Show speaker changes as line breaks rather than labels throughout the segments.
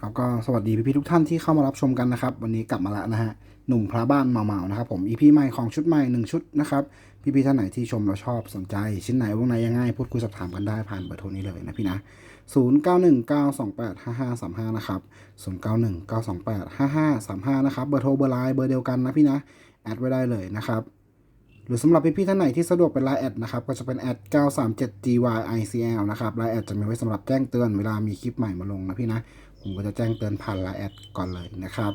ครับก็สวัสดีพี่ๆทุกท่านที่เข้ามารับชมกันนะครับ วันนี้กลับมาแล้วนะฮะหนุ่มพระบ้านเมาๆนะครับผมอีพีใหม่ของชุดใหม่หนึ่งชุดนะครับพี่ๆท่านไหนที่ชมแล้วชอบสนใจ ชิ้นไหนวงไหนยังไงพูดคุยสอบถามกันได้ผ่านเบอร์โทรนี้เลยนะพี่นะ 0 9 1 9 2 8 5 5 3 5 นะครับ 0 9 1 9 2 8 5 5 3 5 นะครับ เบอร์โทรเบอร์ไลน์เบอร์เดียวกันนะพี่นะ แอดไว้ได้เลยนะครับ หรือสำหรับพี่ๆท่านไหนที่สะดวกเป็นไลน์แอดนะครับ ก็จะเป็นแอด 937gyicl นะครับไลน์แอดจะมีไว้สำหรับแจ้งเตือนเวลามีคลิปใหม่มาลงนะพี่นะ ผมก็จะแจ้งเตือนผ่านไลน์แอดก่อนเลยนะครับ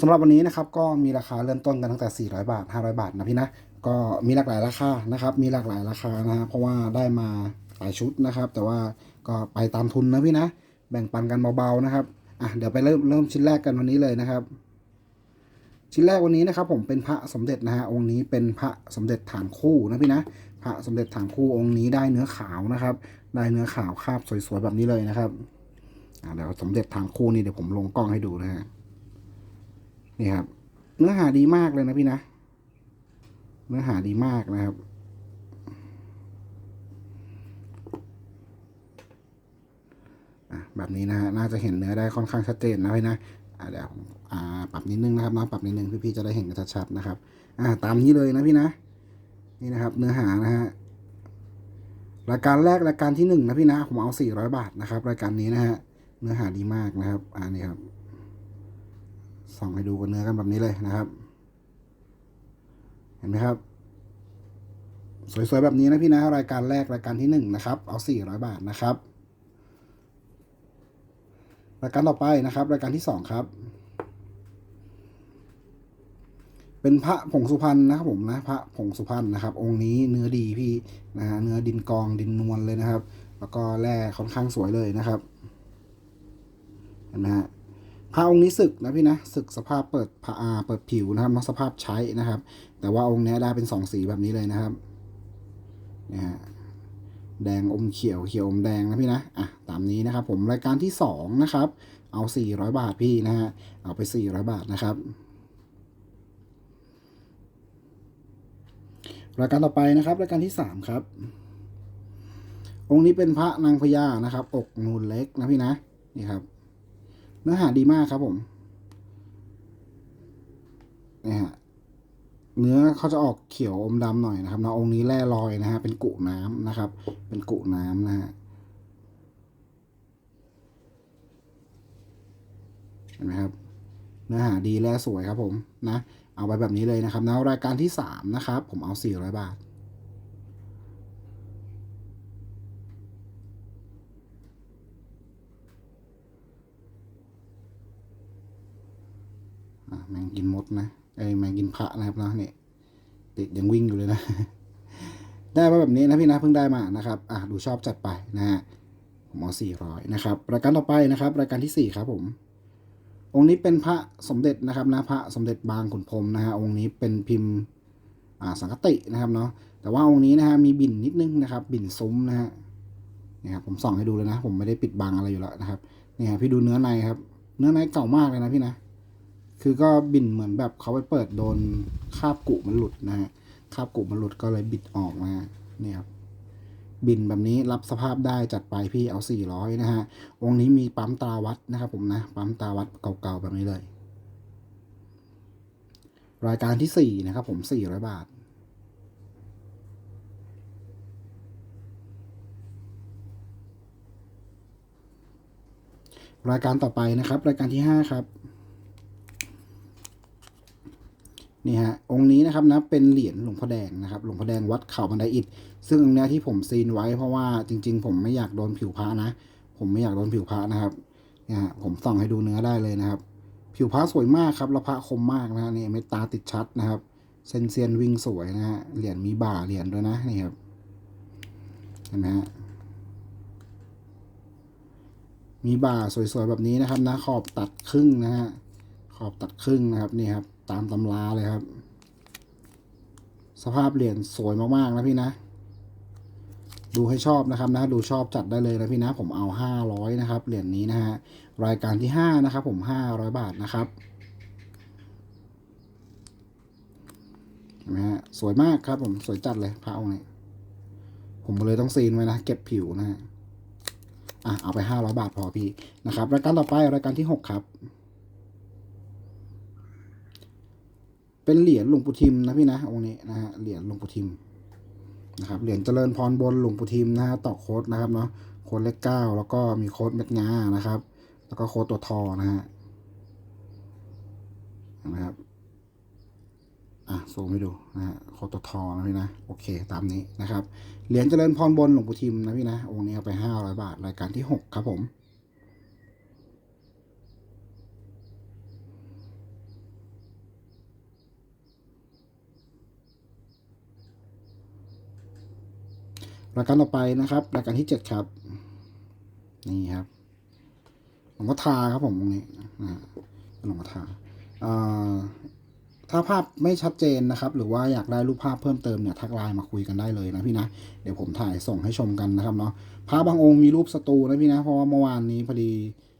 สำหรับวันนี้นะครับก็มีราคาเริ่มต้นกันตั้งแต่ 400 บาท 500 บาทนะพี่นะ ก็มีหลากหลายราคานะครับ มีหลากหลายราคานะฮะเพราะว่าได้มาหลายชุดนะครับ แต่ว่าก็ไปตามทุนนะพี่นะ แบ่งปันกันเบาๆนะครับอะเดี๋ยวไปเริ่มเริ่มชิ้นแรกกันวันนี้เลยนะครับ ชิ้นแรกวันนี้นะครับ ผมเป็นพระสมเด็จนะฮะองค์นี้เป็นพระสมเด็จฐานคู่นะพี่นะ พระสมเด็จฐานคู่องค์นี้ได้เนื้อขาวนะครับ ได้เนื้อขาวคาบสวยๆแบบนี้เลยนะครับ เดี๋ยวสมเด็จฐานคู่นี่เดี๋ยวผมลงกล้องให้ดูนะฮะนี่ครับ เนื้อหาดีมากเลยนะพี่นะ เนื้อหาดีมากนะครับอะแบบนี้นะฮะน่าจะเห็นเนื้อได้ค่อนข้างชัดเจนนะพี่นะอะเดี๋ยวอ่าปรับนิดนึงนะครับนะปรับนิดนึงพี่ๆจะได้เห็นกันชัดๆนะครับ อ่า ตามนี้เลยนะพี่นะ นี่นะครับ เนื้อหานะฮะรายการแรกรายการที่หนึ่งนะพี่นะผมเอาสี่ร้อยบาทนะครับ รายการนี้นะฮะ เนื้อหาดีมากนะครับ อ่านี่ครับ ส่องให้ดูกันเนื้อกันแบบนี้เลยนะครับ เห็นไหมครับ สวยๆแบบนี้นะพี่นะรายการแรกรายการที่หนึ่งนะครับ เอาสี่ร้อยบาทนะครับ รายการต่อไปนะครับ รายการที่สองครับ เป็นพระผงสุพรรณนะครับผมนะพระผงสุพรรณนะครับ องค์นี้เนื้อดีพี่นะฮะเนื้อดินกองดินนวลเลยนะครับ แล้วก็แร่ค่อนข้างสวยเลยนะครับ ห็นไหมฮะพระองค์นี้ศึกนะพี่นะศึกสภาพเปิดผ้าอาเปิดผิวนะครับมาสภาพใช้นะครับ แต่ว่าองค์นี้ได้เป็นสองสีแบบนี้เลยนะครับนี่ฮะแดงอมเขียวเขียวอมแดงนะพี่นะอะตามนี้นะครับ ผมรายการที่สองนะครับเอาสี่ร้อยบาทพี่นะฮะเอาไปสี่ร้อยบาทนะครับ รายการต่อไปนะครับ รายการที่สามครับ องค์นี้เป็นพระนางพญานะครับ อกนูนเล็กนะพี่นะนี่ครับ นื้อหาดีมากครับผมนี่ฮะเนื้อเขาจะออกเขียวอมดำหน่อยนะครับนะองค์นี้แร่ลอยนะฮะเป็นกุน้ำนะครับ เป็นกุน้ำนะฮะเห็นไหมครับเนื้อหาดีแร่สวยครับผมนะ เอาไปแบบนี้เลยนะครับนะรายการที่สามนะครับ ผมเอาสี่ร้อยบาท แมงกินมดนะไอแมงกินพระนะครับนะเนี่ยติดยังวิ่งอยู่เลยนะ ได้มาแบบนี้นะพี่นะเพิ่งได้มานะครับอะดูชอบจัดไปนะฮะผมเอาสี่ร้อยนะครับรายการต่อไปนะครับ รายการที่สี่ครับผมองค์นี้เป็นพระสมเด็จนะครับนะพระสมเด็จบางขุนพรมนะฮะองค์นี้เป็นพิมพ์อ่าสังคตินะครับเนาะแต่ว่าองค์นี้นะฮะมีบิ่นนิดนึงนะครับ บิ่นซุ้มนะฮะนี่ครับผมส่องให้ดูเลยนะ ผมไม่ได้ปิดบังอะไรอยู่แล้วนะครับนี่ฮะพี่ดูเนื้อในครับ เนื้อในเก่ามากเลยนะพี่นะ คือก็บินเหมือนแบบเขาไปเปิดโดนคาบกุมันหลุดนะฮะคาบกุมันหลุดก็เลยบิดออกนะฮะนี่ยครับบินแบบนี้รับสภาพได้จัดไปพี่เอาสี่ร้อยนะฮะองค์นี้มีปั๊มตาวัดนะครับผมนะปั๊มตาวัดเก่าๆแบบนี้เลย รายการที่สี่นะครับผมสี่ร้อยบาท รายการต่อไปนะครับ รายการที่ห้าครับ นี่ฮะองค์นี้นะครับนะเป็นเหรียญหลวงพ่อแดงนะครับหลวงพ่อแดงวัดเขาบันไดอิฐซึ่งอันเนี้ยที่ผมซีนไว้เพราะว่าจริง ๆ ผมไม่อยากโดนผิวพระนะ ผมไม่อยากโดนผิวพระนะครับเนี่ยฮะผมส่องให้ดูเนื้อได้เลยนะครับ ผิวพระสวยมากครับแล้วพระคมมากนะฮะนี่เมตตาติดชัดนะครับเซนเซียนวิ่งสวยนะฮะเหรียญมีบ่าเหรียญด้วยนะนี่ครับเห็นไหมฮะมีบ่าสวยๆแบบนี้นะครับนะขอบตัดครึ่งนะฮะขอบตัดครึ่งนะครับนี่ครับ ตามตำราเลยครับ สภาพเหรียญสวยมากๆนะพี่นะ ดูให้ชอบนะครับนะ ดูชอบจัดได้เลยนะพี่นะ ผมเอาห้าร้อยนะครับ เหรียญนี้นะฮะ รายการที่ห้านะครับ ผมห้าร้อยบาทนะครับเห็นไหมฮะ สวยมากครับ ผม สวยจัดเลยพระองค์นี้ผมเลยต้องซีนไว้นะ เก็บผิวนะฮะอะเอาไปห้าร้อยบาทพอพี่นะครับ รายการต่อไปรายการที่หกครับ เป็นเหรียญหลวงปู่ทิมนะพี่นะองค์นี้นะฮะเหรียญหลวงปู่ทิมนะครับเหรียญเจริญพรบนหลวงปู่ทิมนะฮะต่อโค้ดนะครับเนาะโค้ดเลขเก้าแล้วก็มีโค้ดเม็ดงานะครับ แล้วก็โค้ดตัวทอนะฮะนะครับอะซูมให้ดูนะฮะโคตรทอนะพี่นะโอเคตามนี้นะครับเหรียญเจริญพรบนหลวงปู่ทิมนะพี่นะองค์นี้เอาไปห้าร้อยบาทรายการที่หกครับผม รายการต่อไปนะครับ รายการที่เจ็ดครับ นี่ครับหลวงพ่อทาครับผมตรงนี้นะหลวงพ่อทาเอ่อถ้าภาพไม่ชัดเจนนะครับ หรือว่าอยากได้รูปภาพเพิ่มเติมเนี่ยทักไลน์มาคุยกันได้เลยนะพี่นะ เดี๋ยวผมถ่ายส่งให้ชมกันนะครับเนาะพระบางองค์มีรูปสตูนะพี่นะ เพราะว่าเมื่อวานนี้พอดี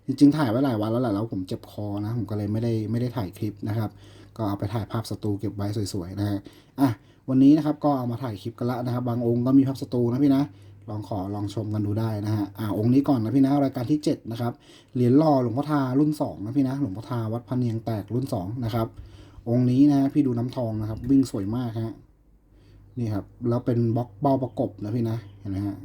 จริงๆถ่ายไว้หลายวันแล้วแหละแล้วผมเจ็บคอนะ ผมก็เลยไม่ได้ไม่ได้ถ่ายคลิปนะครับ ก็เอาไปถ่ายภาพสตูเก็บไว้สวยๆนะฮะอะ วันนี้นะครับก็เอามาถ่ายคลิปกันละนะครับ บางองค์ก็มีภาพสตูนะพี่นะลองขอลองชมกันดูได้นะฮะอ่าองค์นี้ก่อนนะพี่นะรายการที่ 7 นะครับเหรียญหล่อหลวงพ่อทารุ่น 2 นะพี่นะหลวงพ่อทาวัดพะเนียงแตกรุ่น 2 นะครับ องค์นี้นะฮะพี่ดูน้ำทองนะครับ วิ่งสวยมากฮะนี่ครับแล้วเป็นบล็อกเบ้าประกบนะพี่นะเห็นไหมฮะ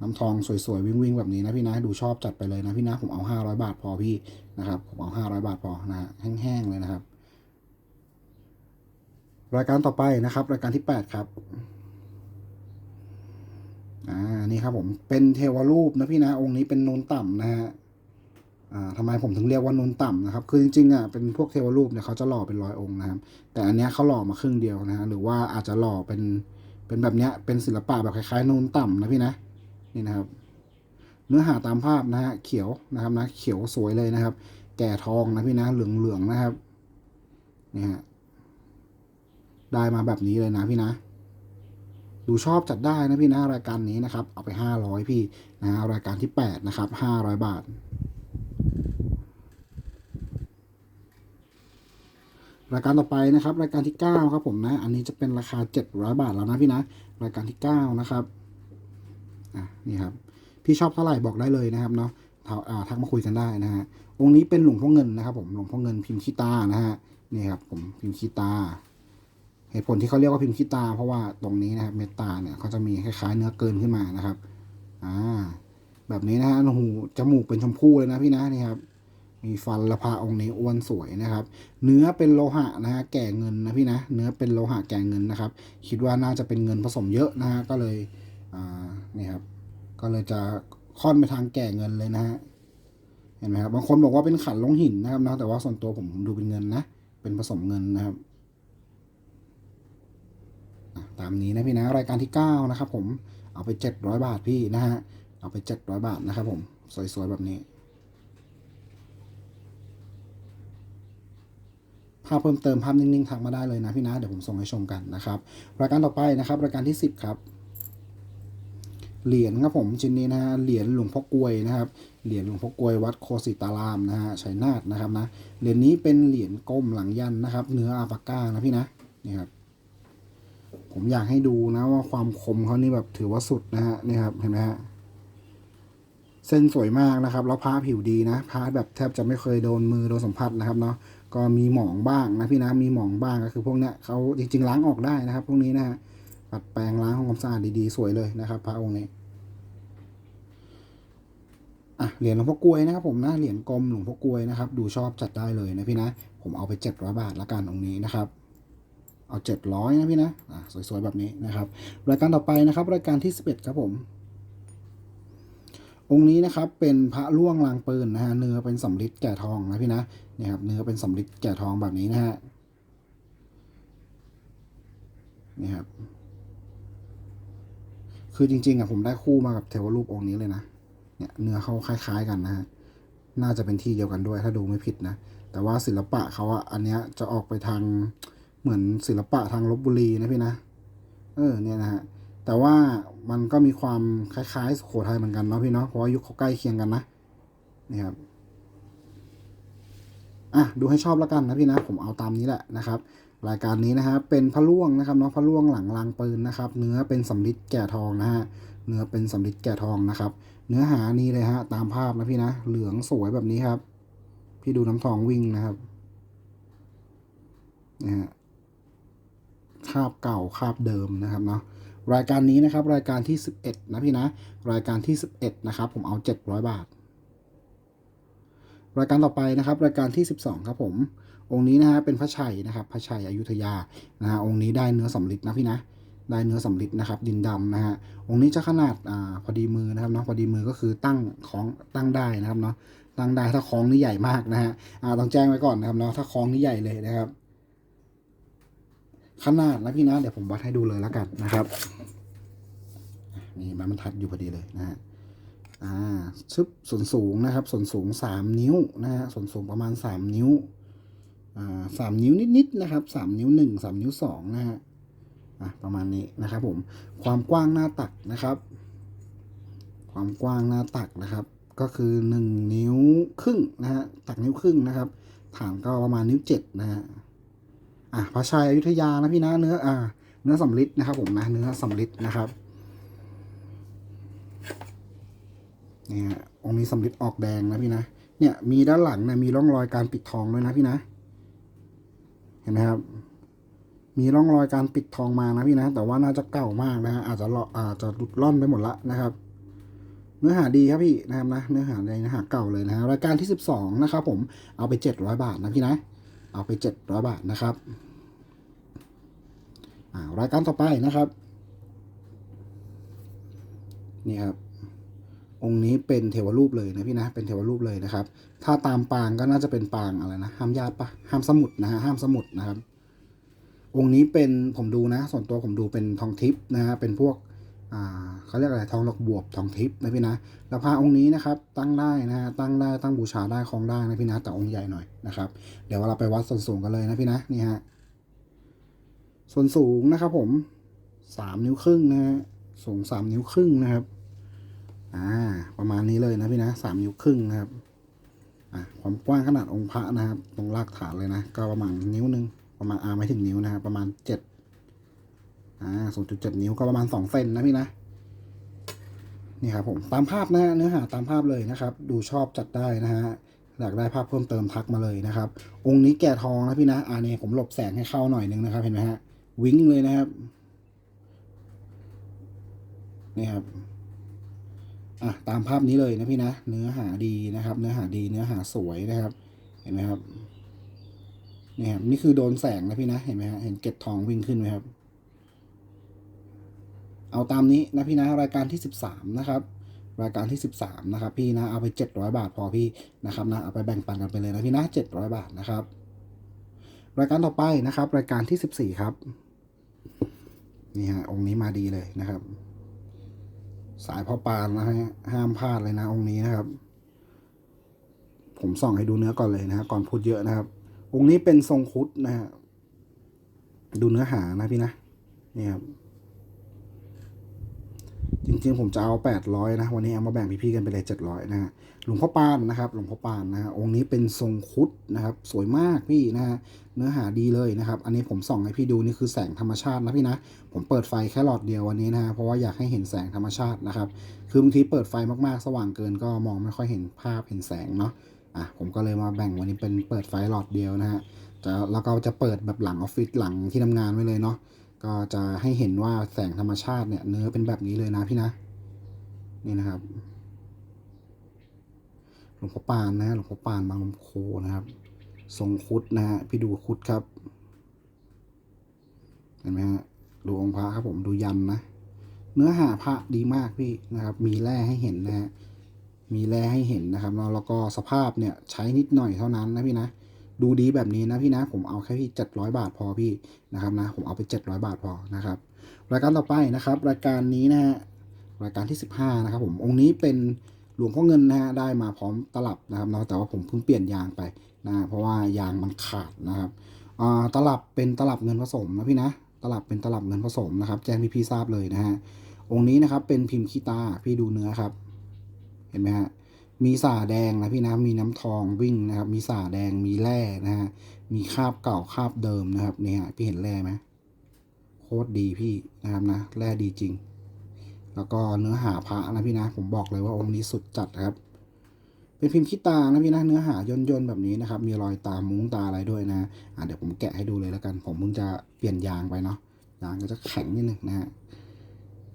น้ำทองสวยๆวิ่งๆแบบนี้นะพี่นะดูชอบจัดไปเลยนะพี่นะผมเอา 500 บาทพอพี่นะครับผมเอา 500 บาทพอนะฮะแห้งๆเลยนะครับ รายการต่อไปนะครับ รายการที่ 8 ครับอ่านี่ครับผมเป็นเทวรูปนะพี่นะองค์นี้เป็นนูนต่ำนะฮะอ่าทำไมผมถึงเรียกว่านูนต่ำนะครับคือจริงๆอะเป็นพวกเทวรูปเนี่ยเขาจะหล่อเป็นร้อยองค์นะครับ แต่อันเนี้ยเขาหล่อมาครึ่งเดียวนะฮะหรือว่าอาจจะหล่อเป็นเป็นแบบเนี้ยเป็นศิลปะแบบคล้ายๆนูนต่ำนะพี่นะนี่นะครับ เนื้อหาตามภาพนะฮะเขียวนะครับนะเขียวสวยเลยนะครับ แก่ทองนะพี่นะเหลืองๆนะครับนี่ฮะ ได้มาแบบนี้เลยนะพี่นะ ดูชอบจัดได้นะพี่นะรายการนี้นะครับ เอาไปห้าร้อยพี่นะรายการที่แปดนะครับห้าร้อยบาท รายการต่อไปนะครับ รายการที่เก้าครับผมนะ อันนี้จะเป็นราคาเจ็ดร้อยบาทแล้วนะพี่นะ รายการที่เก้านะครับอะนี่ครับ พี่ชอบเท่าไหร่บอกได้เลยนะครับเนาะทักอ่าทักมาคุยกันได้นะฮะองค์นี้เป็นหลวงพ่อเงินนะครับ ผมหลวงพ่อเงินพิมพ์ขี้ตานะฮะนี่ครับผมพิมพ์ขี้ตา เหตุผลที่เขาเรียกว่าพิมพ์ขี้ตา เพราะว่าตรงนี้นะครับเมตตาเนี่ยเขาจะมีคล้ายๆเนื้อเกินขึ้นมานะครับอ่าแบบนี้นะฮะหูจมูกเป็นชมพูเลยนะพี่นะนี่ครับมีฟันละพาองค์นี้อ้วนสวยนะครับ เนื้อเป็นโลหะนะฮะแก่เงินนะพี่นะ เนื้อเป็นโลหะแก่เงินนะครับ คิดว่าน่าจะเป็นเงินผสมเยอะนะฮะก็เลยอ่านี่ครับ ก็เลยจะค่อนไปทางแก่เงินเลยนะฮะเห็นไหมครับบางคนบอกว่าเป็นขันลงหินนะครับนะแต่ว่าส่วนตัวผมดูเป็นเงินนะเป็นผสมเงินนะครับ ตามนี้นะพี่นะรายการที่ 9 นะครับผมเอาไป 700 บาทพี่นะฮะเอาไป 700 บาทนะครับผมสวยๆแบบนี้ ภาพเพิ่มเติมภาพนิ่งๆทักมาได้เลยนะพี่นะเดี๋ยวผมส่งให้ชมกันนะครับรายการต่อไปนะครับ รายการที่ 10 ครับเหรียญครับผมชิ้นนี้นะฮะเหรียญหลวงพ่อกลวยนะครับเหรียญหลวงพ่อกลวยวัดโคสิตารามนะฮะชัยนาทนะครับนะเหรียญนี้เป็นเหรียญก้มหลังยันนะครับ เนื้ออาปาก้านะพี่นะนี่ครับ ผมอยากให้ดูนะว่าความคมเขานี่แบบถือว่าสุดนะฮะนี่ครับเห็นไหมฮะเส้นสวยมากนะครับ แล้วผ้าผิวดีนะผ้าแบบแทบจะไม่เคยโดนมือโดนสัมผัสนะครับเนาะก็มีหมองบ้างนะพี่นะมีหมองบ้างก็คือพวกเนี้ยเขาจริง ๆ ล้างออกได้นะครับ พวกนี้นะฮะปัดแปรงล้างของความสะอาดดีๆ สวยเลยนะครับพระองค์นี้อะเหรียญหลวงพ่อกลวยนะครับผมนะเหรียญกลมหลวงพ่อกลวยนะครับ ดูชอบจัดได้เลยนะพี่นะ ผมเอาไปเจ็ดร้อยบาทละกันองค์นี้นะครับ เอาเจ็ดร้อยนะพี่นะอะสวยๆ แบบนี้นะครับ รายการต่อไปนะครับ รายการที่สิบเอ็ดครับผม องค์นี้นะครับเป็นพระล่วงลางปืนนะฮะเนื้อเป็นสำริดแก่ทองนะพี่นะนี่ครับเนื้อเป็นสำริดแก่ทองแบบนี้นะฮะนี่ครับคือจริงๆอะผมได้คู่มากับเทวรูปองค์นี้เลยนะเนี่ยเนื้อเขาคล้าย ๆ กันนะฮะน่าจะเป็นที่เดียวกันด้วยถ้าดูไม่ผิดนะ แต่ว่าศิลปะเขาอะอันเนี้ยจะออกไปทาง เหมือนศิลปะทางลบบุรีนะพี่นะ เออเนี่ยนะฮะ แต่ว่ามันก็มีความคล้ายๆสุโขทัยเหมือนกันเนาะพี่เนาะ เพราะว่ายุคเขาใกล้เคียงกันนะ นี่ครับ อะดูให้ชอบแล้วกันนะพี่นะ ผมเอาตามนี้แหละนะครับ รายการนี้นะฮะเป็นพระล่วงนะครับเนาะพระล่วงหลังรางปืนนะครับ เนื้อเป็นสำริดแก่ทองนะฮะ เนื้อเป็นสำริดแก่ทองนะครับ เนื้อหานี่เลยฮะตามภาพนะพี่นะ เหลืองสวยแบบนี้ครับ พี่ดูน้ำทองวิ่งนะครับ นะฮะ คาบเก่าคาบเดิมนะครับเนาะรายการนี้นะครับรายการที่ 11 นะพี่นะ รายการที่ 11 นะครับ ผมเอา 700 บาท รายการต่อไปนะครับ รายการที่ 12 ครับผม องค์นี้นะฮะเป็นพระชัยนะครับพระชัยอยุธยานะฮะองค์นี้ได้เนื้อสำริดนะพี่นะได้เนื้อสำริดนะครับ ดินดำนะฮะองค์นี้จะขนาดอ่าพอดีมือนะครับเนาะพอดีมือก็คือตั้งของตั้งได้นะครับเนาะตั้งได้ถ้าคล้องนี่ใหญ่มากนะฮะอ่าต้องแจ้งไว้ก่อนนะครับเนาะถ้าคล้องนี่ใหญ่เลยนะครับ ขนาดนะพี่นะเดี๋ยวผมวัดให้ดูเลยแล้วกันนะครับนี่มันบรรทัดอยู่พอดีเลยนะฮะอ่าชึบส่วนสูงนะครับ ส่วนสูงสามนิ้วนะฮะส่วนสูงประมาณสามนิ้วอ่าสามนิ้วนิดๆนะครับสามนิ้วหนึ่งสามนิ้วสองนะฮะอะประมาณนี้นะครับผมความกว้างหน้าตักนะครับ ความกว้างหน้าตักนะครับ ก็คือหนึ่งนิ้วครึ่งนะฮะตักนิ้วครึ่งนะครับ ฐานก็ประมาณนิ้วเจ็ดนะฮะ อะพระชัยอยุธยานะพี่นะเนื้ออ่า เนื้อสำลิดนะครับ ผมนะเนื้อสำลิดนะครับนี่ฮะองค์นี้สำลิดออกแดงนะพี่นะเนี่ยมีด้านหลังนะมีร่องรอยการปิดทองด้วยนะพี่นะ เห็นไหมครับ มีร่องรอยการปิดทองมานะพี่นะ แต่ว่าน่าจะเก่ามากนะฮะอาจจะเลาะอาจจะหลุดล่อนไปหมดละนะครับ เนื้อหาดีครับพี่นะครับนะเนื้อหาในเนื้อหาเก่าเลยนะฮะรายการที่สิบสองนะครับผมเอาไปเจ็ดร้อยบาทนะพี่นะ เอาไปเจ็ดร้อยบาทนะครับอ่ารายการต่อไปนะครับ นี่ครับ องค์นี้เป็นเทวรูปเลยนะพี่นะ เป็นเทวรูปเลยนะครับ ถ้าตามปางก็น่าจะเป็นปางอะไรนะ ห้ามญาติปะห้ามสมุดนะฮะ ห้ามสมุดนะครับ องค์นี้เป็นผมดูนะ ส่วนตัวผมดูเป็นทองทิพย์นะฮะ เป็นพวก อ่า เขาเรียกอะไรทองดอกบวบทองทิพย์นะพี่นะแล้วพระองค์นี้นะครับตั้งได้นะฮะตั้งได้ตั้งบูชาได้คล้องได้นะพี่นะแต่องค์ใหญ่หน่อยนะครับ เดี๋ยวเราไปวัดส่วนสูงกันเลยนะพี่นะนี่ฮะส่วนสูงนะครับ ผมสามนิ้วครึ่งนะฮะสูงสามนิ้วครึ่งนะครับอ่าประมาณนี้เลยนะพี่นะสามนิ้วครึ่งนะครับอ่าความกว้างขนาดองค์พระนะครับ ตรงรากฐานเลยนะ ก็ประมาณนิ้วหนึ่งประมาณอาไม่ถึงนิ้วนะครับประมาณเจ็ดอ่าศูนย์จุดเจ็ดนิ้วก็ประมาณสองเซนนะพี่นะ นี่ครับผมตามภาพนะฮะเนื้อหาตามภาพเลยนะครับ ดูชอบจัดได้นะฮะอยากได้ภาพเพิ่มเติมทักมาเลยนะครับ องค์นี้แก่ทองนะพี่นะอ่านี่ผมหลบแสงให้เข้าหน่อยนึงนะครับเห็นไหมฮะวิ้งเลยนะครับนี่ครับอะตามภาพนี้เลยนะพี่นะเนื้อหาดีนะครับ เนื้อหาดีเนื้อหาสวยนะครับ เห็นไหมครับนี่ครับนี่คือโดนแสงนะพี่นะเห็นไหมฮะเห็นเก็ดทองวิ่งขึ้นไหมครับ เอาตามนี้นะพี่นะรายการที่สิบสามนะครับ รายการที่สิบสามนะครับ พี่นะเอาไปเจ็ดร้อยบาทพอพี่นะครับนะเอาไปแบ่งปันกันไปเลยนะพี่นะเจ็ดร้อยบาทนะครับ รายการต่อไปนะครับ รายการที่สิบสี่ครับนี่ฮะองค์นี้มาดีเลยนะครับ สายพ่อปานนะฮะห้ามพลาดเลยนะองค์นี้นะครับ ผมส่องให้ดูเนื้อก่อนเลยนะฮะก่อนพูดเยอะนะครับ องค์นี้เป็นทรงคุดนะฮะดูเนื้อหานะพี่นะนี่ครับ จริงผมจะเอาแปดร้อยนะ วันนี้เอามาแบ่งพี่ๆกันไปเลยเจ็ดร้อยนะฮะหลวงพ่อปานนะครับ หลวงพ่อปานนะฮะองค์นี้เป็นทรงคุดนะครับ สวยมากพี่นะฮะเนื้อหาดีเลยนะครับ อันนี้ผมส่องให้พี่ดูนี่คือแสงธรรมชาตินะพี่นะ ผมเปิดไฟแค่หลอดเดียววันนี้นะฮะเพราะว่าอยากให้เห็นแสงธรรมชาตินะครับ คือบางทีเปิดไฟมากๆ สว่างเกินก็มองไม่ค่อยเห็นภาพเห็นแสงเนาะอะผมก็เลยมาแบ่งวันนี้เป็นเปิดไฟหลอดเดียวนะฮะจะแล้วก็จะเปิดแบบหลังออฟฟิศหลังที่ทำงานไว้เลยเนาะ ก็จะให้เห็นว่าแสงธรรมชาติเนี่ยเนื้อเป็นแบบนี้เลยนะพี่นะ นี่นะครับ หลวงพ่อปานนะฮะหลวงพ่อปานบางลำโคนะครับ ทรงคุดนะฮะพี่ดูคุดครับ เห็นไหมฮะดูองค์พระครับผมดูยันนะ เนื้อหาพระดีมากพี่นะครับ มีแร่ให้เห็นนะฮะมีแร่ให้เห็นนะครับแล้วแล้วก็สภาพเนี่ยใช้นิดหน่อยเท่านั้นนะพี่นะ ดูดีแบบนี้นะพี่นะผมเอาแค่พี่เจ็ดร้อยบาทพอพี่นะครับนะผมเอาไปเจ็ดร้อยบาทพอนะครับรายการต่อไปนะครับ รายการนี้นะฮะรายการที่สิบห้านะครับผมองค์นี้เป็นหลวงพ่อเงินนะฮะได้มาพร้อมตลับนะครับเนาะแต่ว่าผมเพิ่งเปลี่ยนยางไปนะเพราะว่ายางมันขาดนะครับอ่าตลับเป็นตลับเงินผสมนะพี่นะตลับเป็นตลับเงินผสมนะครับ แจ้งพี่พี่ทราบเลยนะฮะองค์นี้นะครับเป็นพิมพ์คีตาพี่ดูเนื้อครับ เห็นไหมฮะ มีสาแดงนะพี่นะมีน้ำทองวิ่งนะครับ มีสาแดงมีแร่นะฮะมีคาบเก่าคาบเดิมนะครับเนี่ยพี่เห็นแร่ไหมโคตรดีพี่นะครับนะแร่ดีจริง แล้วก็เนื้อหาพระนะพี่นะ ผมบอกเลยว่าองค์นี้สุดจัดครับ เป็นพิมพ์ขี้ตานะพี่นะเนื้อหาย่นย่นๆแบบนี้นะครับ มีรอยตามุ้งตาอะไรด้วยนะอะเดี๋ยวผมแกะให้ดูเลยแล้วกัน ผมเพิ่งจะเปลี่ยนยางไปเนาะยางก็จะแข็งนิดนึงนะฮะ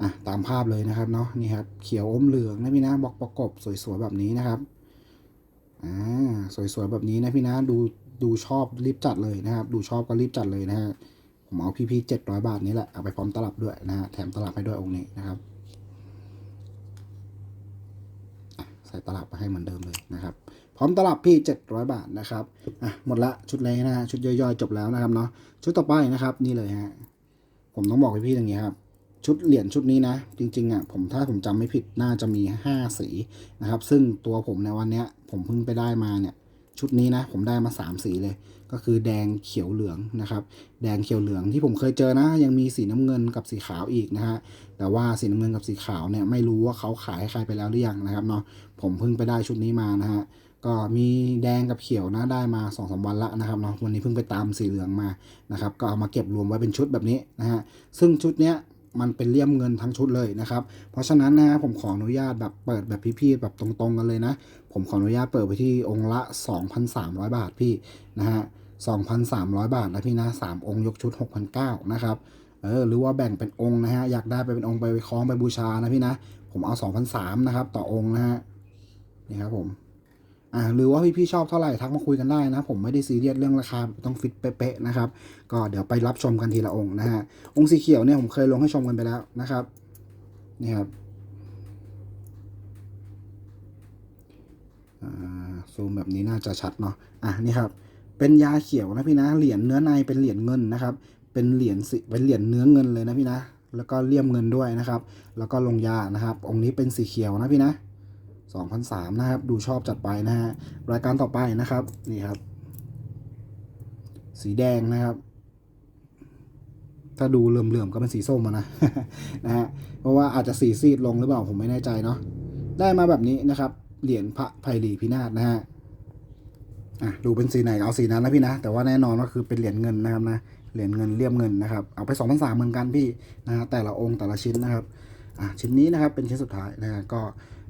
อะตามภาพเลยนะครับเนาะนี่ครับเขียวอมเหลืองนะพี่นะบอกประกบสวยๆแบบนี้นะครับอ่าสวยๆแบบนี้นะพี่นะดูดูชอบรีบจัดเลยนะครับ ดูชอบก็รีบจัดเลยนะฮะผมเอาพี่ๆเจ็ดร้อยบาทนี้แหละเอาไปพร้อมตลับด้วยนะฮะแถมตลับให้ด้วยองค์นี้นะครับใส่ตลับมาให้เหมือนเดิมเลยนะครับ พร้อมตลับพี่ 700 บาทนะครับอะหมดละชุดแรกนะฮะชุดย่อยๆจบแล้วนะครับเนาะชุดต่อไปนะครับนี่เลยฮะผมต้องบอกพี่ๆอย่างนี้ครับ ชุดเหรียญชุดนี้นะ จริงๆอะผมถ้าผมจำไม่ผิดน่าจะมี 5 สีนะครับ ซึ่งตัวผมในวันเนี้ยผมเพิ่งไปได้มาเนี่ยชุดนี้นะผมได้มา 3 สีเลย ก็คือแดงเขียวเหลืองนะครับ แดงเขียวเหลืองที่ผมเคยเจอนะ ยังมีสีน้ำเงินกับสีขาวอีกนะฮะแต่ว่าสีน้ำเงินกับสีขาวเนี่ยไม่รู้ว่าเขาขายให้ใครไปแล้วหรือยังนะครับเนาะผมเพิ่งไปได้ชุดนี้มานะฮะก็มีแดงกับเขียวนะได้มา2อสวันละนะครับเนาะวันนี้เพิ่งไปตามสีเหลืองมานะครับก็เอามาเก็บรวมไว้เป็นชุดแบบนี้นะฮะซึ่งชุดเนี้ย มันเป็นเลี่ยมเงินทั้งชุดเลยนะครับ เพราะฉะนั้นนะฮะผมขออนุญาตแบบเปิดแบบพี่ๆแบบตรงๆกันเลยนะ ผมขออนุญาตเปิดไปที่องค์ละ 2,300 บาทพี่นะฮะ2,300 บาทนะพี่นะสามองค์ยกชุด 6,900นะครับเออหรือว่าแบ่งเป็นองค์นะฮะอยากได้ไปเป็นองค์ไปคล้องไปบูชานะพี่นะ ผมเอา2,300นะครับต่อองค์นะฮะนี่ครับผม อ่าหรือว่าพี่ๆชอบเท่าไหร่ทักมาคุยกันได้นะ ผมไม่ได้ซีเรียสเรื่องราคาต้องฟิตเป๊ะๆนะครับ ก็เดี๋ยวไปรับชมกันทีละองค์นะฮะองค์สีเขียวเนี่ยผมเคยลงให้ชมกันไปแล้วนะครับนี่ครับซูมแบบนี้น่าจะชัดเนาะอะนี่ครับเป็นยาเขียวนะพี่นะเหรียญเนื้อในเป็นเหรียญเงินนะครับ เป็นเหรียญสิเป็นเหรียญเนื้อเงินเลยนะพี่นะ แล้วก็เลี่ยมเงินด้วยนะครับ แล้วก็ลงยานะครับ องค์นี้เป็นสีเขียวนะพี่นะ 2,003 นะครับ ดูชอบจัดไปนะฮะ รายการต่อไปนะครับ นี่ครับ สีแดงนะครับ ถ้าดูเหลื่อมๆก็เป็นสีส้มนะ นะฮะ เพราะว่าอาจจะสีซีดลงหรือเปล่าผมไม่แน่ใจเนาะ ได้มาแบบนี้นะครับ เหรียญพระไพรีพินาศนะฮะ อะ ดูเป็นสีไหนเอาสีนั้นนะพี่นะ แต่ว่าแน่นอนว่าคือเป็นเหรียญเงินนะครับนะ เหรียญเงินเลี่ยมเงินนะครับ เอาไปสองพันสามเหมือนกันพี่นะฮะแต่ละองค์แต่ละชิ้นนะครับ อะชิ้นนี้นะครับเป็นชิ้นสุดท้ายนะฮะก็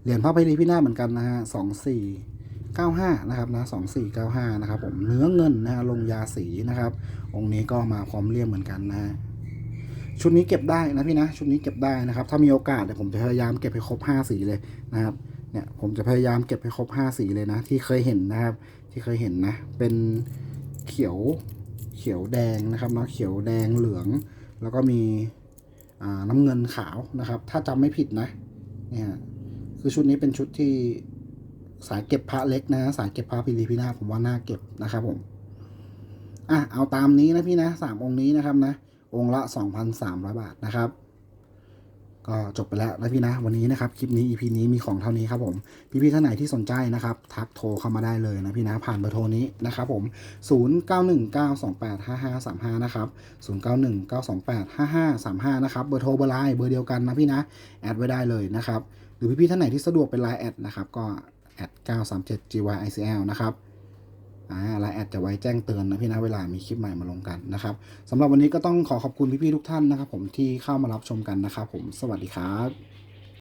เหรียญพระไพรีพินาศเหมือนกันนะฮะสองสี่เก้าห้านะครับนะสองสี่เก้าห้านะครับผมเนื้อเงินนะฮะลงยาสีนะครับ องค์นี้ก็มาพร้อมเลี่ยมเหมือนกันนะฮะชุดนี้เก็บได้นะพี่นะชุดนี้เก็บได้นะครับ ถ้ามีโอกาสเดี๋ยวผมจะพยายามเก็บให้ครบห้าสีเลยนะครับเนี่ยผมจะพยายามเก็บให้ครบห้าสีเลยนะ ที่เคยเห็นนะครับ ที่เคยเห็นนะ เป็นเขียวเขียวแดงนะครับเนาะเขียวแดงเหลือง แล้วก็มีน้ำเงินขาวนะครับ ถ้าจำไม่ผิดนะเนี่ย คือชุดนี้เป็นชุดที่สายเก็บพระเล็กนะสายเก็บพระพิริพินาผมว่าน่าเก็บนะครับผมอะเอาตามนี้นะพี่นะสามองค์นี้นะครับนะ องค์ละ2,300บาทนะครับก็จบไปแล้วนะพี่นะวันนี้นะครับคลิปนี้ EP นี้มีของเท่านี้ครับผมพี่ๆท่านไหนที่สนใจนะครับทักโทรเข้ามาได้เลยนะพี่นะผ่านเบอร์โทรนี้นะครับผม 0919285535 นะครับ 0919285535 นะครับเบอร์โทรเบอร์ไลน์เบอร์เดียวกันนะพี่นะแอดไว้ได้เลยนะครับ หรือพี่ๆท่านไหนที่สะดวกเป็นไลน์แอดนะครับก็แอด937 gyicl นะครับอ่าไลน์แอดจะไว้แจ้งเตือนนะพี่นะเวลามีคลิปใหม่มาลงกันนะครับสำหรับวันนี้ก็ต้องขอขอบคุณพี่ๆทุกท่านนะครับ ผมที่เข้ามารับชมกันนะครับ ผมสวัสดีครับ